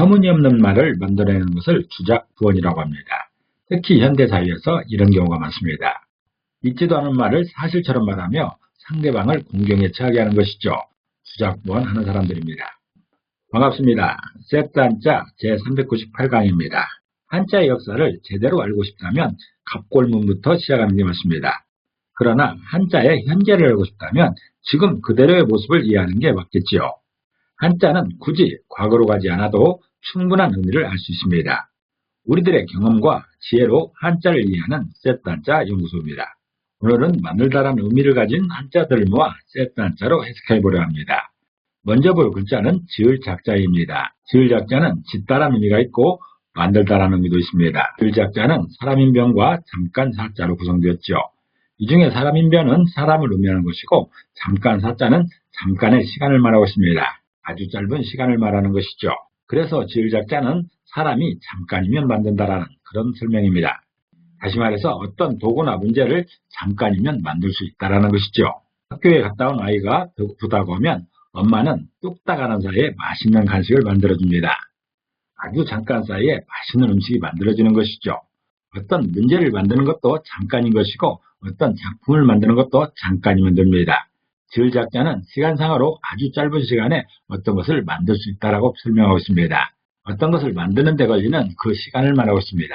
터무니없는 말을 만들어내는 것을 주작구언이라고 합니다. 특히 현대 사회에서 이런 경우가 많습니다. 있지도 않은 말을 사실처럼 말하며 상대방을 공경에 처하게 하는 것이죠. 주작구언 하는 사람들입니다. 반갑습니다. 셋단자 제398강입니다. 한자의 역사를 제대로 알고 싶다면 갑골문부터 시작하는 게 맞습니다. 그러나 한자의 현재를 알고 싶다면 지금 그대로의 모습을 이해하는 게 맞겠지요. 한자는 굳이 과거로 가지 않아도 충분한 의미를 알 수 있습니다. 우리들의 경험과 지혜로 한자를 이해하는 셋단자 연구소입니다. 오늘은 만들다란 의미를 가진 한자들을 모아 셋단자로 해석해 보려 합니다. 먼저 볼 글자는 지을 작자입니다. 지을 작자는 짓다란 의미가 있고 만들다라는 의미도 있습니다. 지을 작자는 사람인변과 잠깐 사자로 구성되었죠. 이 중에 사람인변은 사람을 의미하는 것이고 잠깐 사자는 잠깐의 시간을 말하고 있습니다. 아주 짧은 시간을 말하는 것이죠. 그래서 지을 작자는 사람이 잠깐이면 만든다라는 그런 설명입니다. 다시 말해서 어떤 도구나 문제를 잠깐이면 만들 수 있다라는 것이죠. 학교에 갔다 온 아이가 배고프다고 하면 엄마는 뚝딱 하는 사이에 맛있는 간식을 만들어줍니다. 아주 잠깐 사이에 맛있는 음식이 만들어지는 것이죠. 어떤 문제를 만드는 것도 잠깐인 것이고 어떤 작품을 만드는 것도 잠깐이면 됩니다. 지을 작자는 시간상으로 아주 짧은 시간에 어떤 것을 만들 수 있다고 설명하고 있습니다. 어떤 것을 만드는 데 걸리는 그 시간을 말하고 있습니다.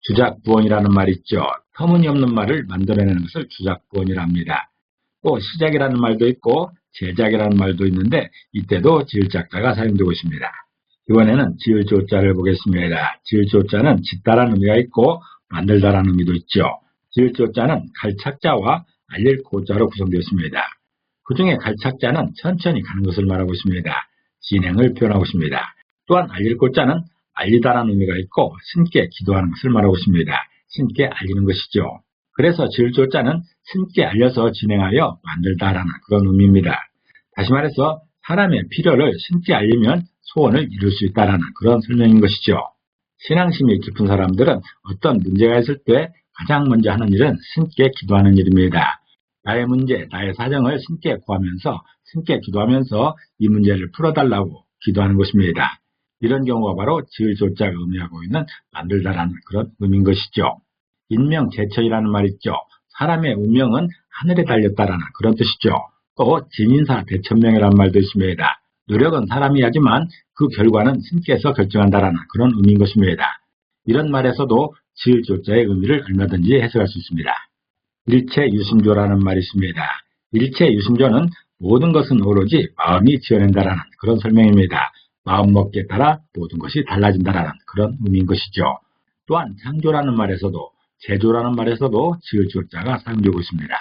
주작부원이라는 말이 있죠. 터무니없는 말을 만들어내는 것을 주작부원이라 합니다. 또 시작이라는 말도 있고 제작이라는 말도 있는데 이때도 지을 작자가 사용되고 있습니다. 이번에는 지을 조자를 보겠습니다. 지을 조자는 짓다라는 의미가 있고 만들다라는 의미도 있죠. 지을 조자는 갈착자와 알릴 고자로 구성되었습니다. 그 중에 갈착자는 천천히 가는 것을 말하고 있습니다. 진행을 표현하고 있습니다. 또한 알릴 고자는 알리다라는 의미가 있고 신께 기도하는 것을 말하고 있습니다. 신께 알리는 것이죠. 그래서 지을 조자는 신께 알려서 진행하여 만들다라는 그런 의미입니다. 다시 말해서 사람의 필요를 신께 알리면 소원을 이룰 수 있다는 그런 설명인 것이죠. 신앙심이 깊은 사람들은 어떤 문제가 있을 때 가장 먼저 하는 일은 신께 기도하는 일입니다. 나의 문제, 나의 사정을 신께 구하면서 신께 기도하면서 이 문제를 풀어달라고 기도하는 것입니다. 이런 경우가 바로 지을 조자가 의미하고 있는 만들다라는 그런 의미인 것이죠. 인명제천이라는 말 있죠. 사람의 운명은 하늘에 달렸다라는 그런 뜻이죠. 또 진인사 대천명이라는 말도 있습니다. 노력은 사람이 하지만 그 결과는 신께서 결정한다라는 그런 의미인 것입니다. 이런 말에서도 지을 조자의 의미를 얼마든지 해석할 수 있습니다. 일체 유심조라는 말이 있습니다. 일체 유심조는 모든 것은 오로지 마음이 지어낸다라는 그런 설명입니다. 마음먹기에 따라 모든 것이 달라진다라는 그런 의미인 것이죠. 또한 창조라는 말에서도 제조라는 말에서도 지을 조자가 사용되고 있습니다.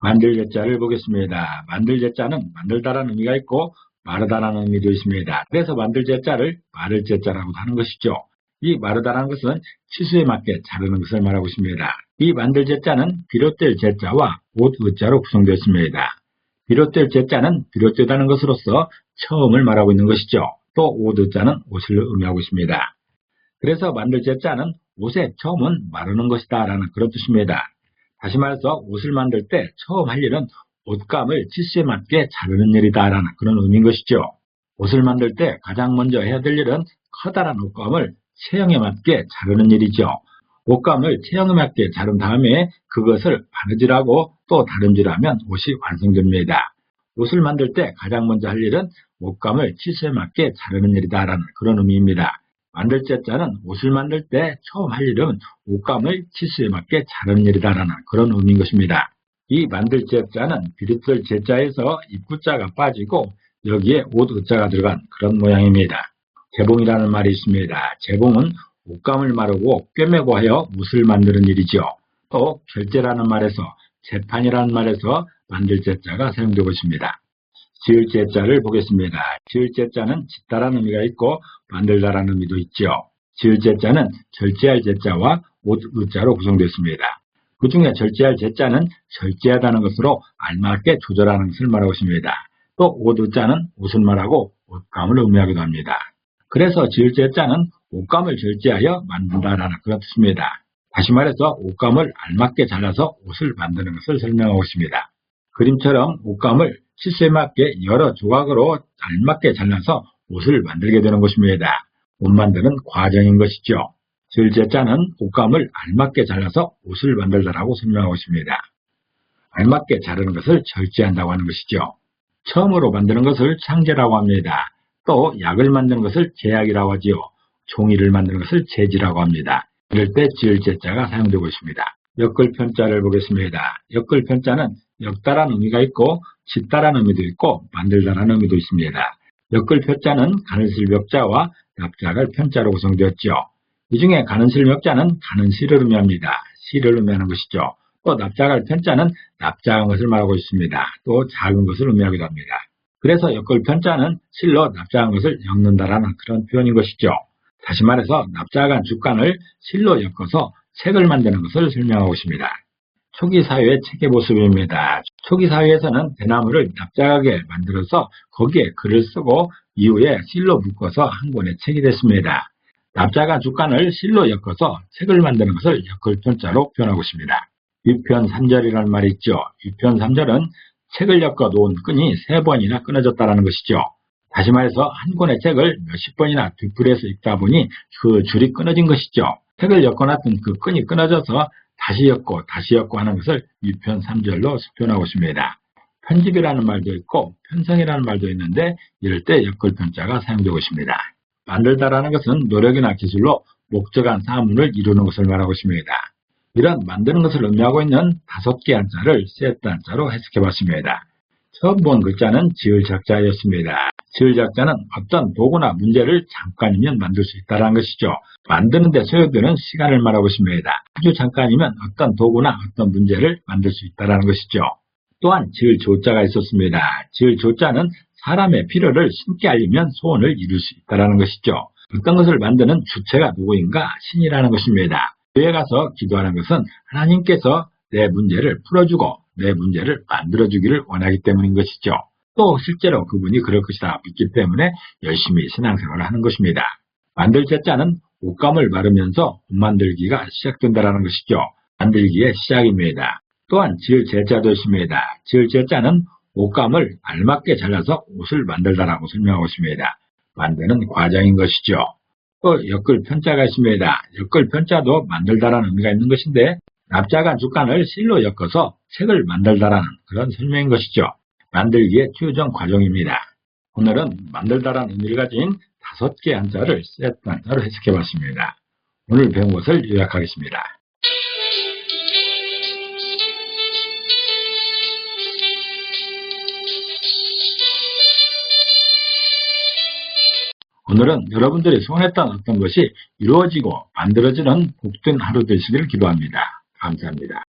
만들 제자를 보겠습니다. 만들 제자는 만들다라는 의미가 있고 마르다라는 의미도 있습니다. 그래서 만들 제자를 마를 제자라고 하는 것이죠. 이 마르다라는 것은 치수에 맞게 자르는 것을 말하고 있습니다. 이 만들 제 자는 비롯될 제 자와 옷 의 자로 구성되어 있습니다. 비롯될 제 자는 비롯되다는 것으로서 처음을 말하고 있는 것이죠. 또 옷 의 자는 옷을 의미하고 있습니다. 그래서 만들 제 자는 옷의 처음은 마르는 것이다 라는 그런 뜻입니다. 다시 말해서 옷을 만들 때 처음 할 일은 옷감을 치수에 맞게 자르는 일이다 라는 그런 의미인 것이죠. 옷을 만들 때 가장 먼저 해야 될 일은 커다란 옷감을 체형에 맞게 자르는 일이죠. 옷감을 맞게 자른 다음에 그것을 바느질하고 또 다름질하면 옷이 완성됩니다. 옷을 만들 때 가장 먼저 할 일은 옷감을 치수에 맞게 자르는 일이다 라는 그런 의미입니다. 만들 제자는 옷을 만들 때 처음 할 일은 옷감을 치수에 맞게 자르는 일이다 라는 그런 의미인 것입니다. 이 만들 제자는 비릿들 제자에서 입구자가 빠지고 여기에 옷 의자가 들어간 그런 모양입니다. 재봉이라는 말이 있습니다. 재봉은 옷감을 마르고 꿰매고 하여 옷을 만드는 일이죠. 또 결제라는 말에서 재판이라는 말에서 만들 제자가 사용되고 있습니다. 지을 제자를 보겠습니다. 지을 제자는 짓다라는 의미가 있고 만들다라는 의미도 있죠. 지을 제자는 절제할 제자와 옷 의자로 구성되었습니다. 그 중에 절제할 제자는 절제하다는 것으로 알맞게 조절하는 것을 말하고 있습니다. 또 옷 의자는 옷을 말하고 옷감을 의미하기도 합니다. 그래서 지을 제자는 옷감을 절제하여 만든다라는 그런 뜻입니다. 다시 말해서 옷감을 알맞게 잘라서 옷을 만드는 것을 설명하고 있습니다. 그림처럼 옷감을 치수에 맞게 여러 조각으로 알맞게 잘라서 옷을 만들게 되는 것입니다. 옷 만드는 과정인 것이죠. 질제자는 옷감을 알맞게 잘라서 옷을 만들다라고 설명하고 있습니다. 알맞게 자르는 것을 절제한다고 하는 것이죠. 처음으로 만드는 것을 창제라고 합니다. 또 약을 만드는 것을 제약이라고 하지요. 종이를 만드는 것을 제지라고 합니다. 이럴 때 지을 제자가 사용되고 있습니다. 엮을편자를 보겠습니다. 엮을편자는 엮다라는 의미가 있고 짓다라는 의미도 있고 만들다라는 의미도 있습니다. 엮을편자는 가는실 멱자와 납작을 편자로 구성되었죠. 이 중에 가는실 멱자는 가는 실을 의미합니다. 실을 의미하는 것이죠. 또 납작할 편자는 납작한 것을 말하고 있습니다. 또 작은 것을 의미하기도 합니다. 그래서 엮을 편자는 실로 납작한 것을 엮는다라는 그런 표현인 것이죠. 다시 말해서 납작한 죽간을 실로 엮어서 책을 만드는 것을 설명하고 있습니다. 초기 사회의 책의 모습입니다. 초기 사회에서는 대나무를 납작하게 만들어서 거기에 글을 쓰고 이후에 실로 묶어서 한 권의 책이 됐습니다. 납작한 죽간을 실로 엮어서 책을 만드는 것을 엮을 편자로 표현하고 있습니다. 위편삼절이라는 말이 있죠. 위편삼절은 책을 엮어 놓은 끈이 세 번이나 끊어졌다는 것이죠. 다시 말해서 한 권의 책을 몇십 번이나 뒤풀이해서 읽다 보니 그 줄이 끊어진 것이죠. 책을 엮어놨던 그 끈이 끊어져서 다시 엮고 다시 엮고 하는 것을 위편삼절로 표현하고 있습니다. 편집이라는 말도 있고 편성이라는 말도 있는데 이럴 때 엮을 편자가 사용되고 있습니다. 만들다라는 것은 노력이나 기술로 목적한 사문을 이루는 것을 말하고 있습니다. 이런 만드는 것을 의미하고 있는 다섯 개 한자를 세트 한자로 해석해 봤습니다. 처음 본 글자는 지을 작자였습니다. 지을 작자는 어떤 도구나 문제를 잠깐이면 만들 수 있다는 것이죠. 만드는데 소요되는 시간을 말하고 있습니다. 아주 잠깐이면 어떤 도구나 어떤 문제를 만들 수 있다는 것이죠. 또한 지을 조자가 있었습니다. 지을 조자는 사람의 필요를 신께 알리면 소원을 이룰 수 있다는 것이죠. 어떤 것을 만드는 주체가 누구인가 신이라는 것입니다. 교회 가서 기도하는 것은 하나님께서 내 문제를 풀어주고 내 문제를 만들어주기를 원하기 때문인 것이죠. 또 실제로 그분이 그럴 것이다 믿기 때문에 열심히 신앙생활을 하는 것입니다. 만들 제자는 옷감을 마르면서 옷 만들기가 시작된다는 것이죠. 만들기의 시작입니다. 또한 지을 제자도 있습니다. 지을 제자는 옷감을 알맞게 잘라서 옷을 만들다라고 설명하고 있습니다. 만드는 과정인 것이죠. 또 엮을 편자가 있습니다. 엮을 편자도 만들다라는 의미가 있는 것인데 납작한 죽간을 실로 엮어서 책을 만들다라는 그런 설명인 것이죠. 만들기의 최종 과정입니다. 오늘은 만들다라는 의미를 가진 다섯 개 한자를 세트 한자로 해석해 봤습니다. 오늘 배운 것을 요약하겠습니다. 오늘은 여러분들이 소원했던 어떤 것이 이루어지고 만들어지는 복된 하루 되시기를 기도합니다. 감사합니다.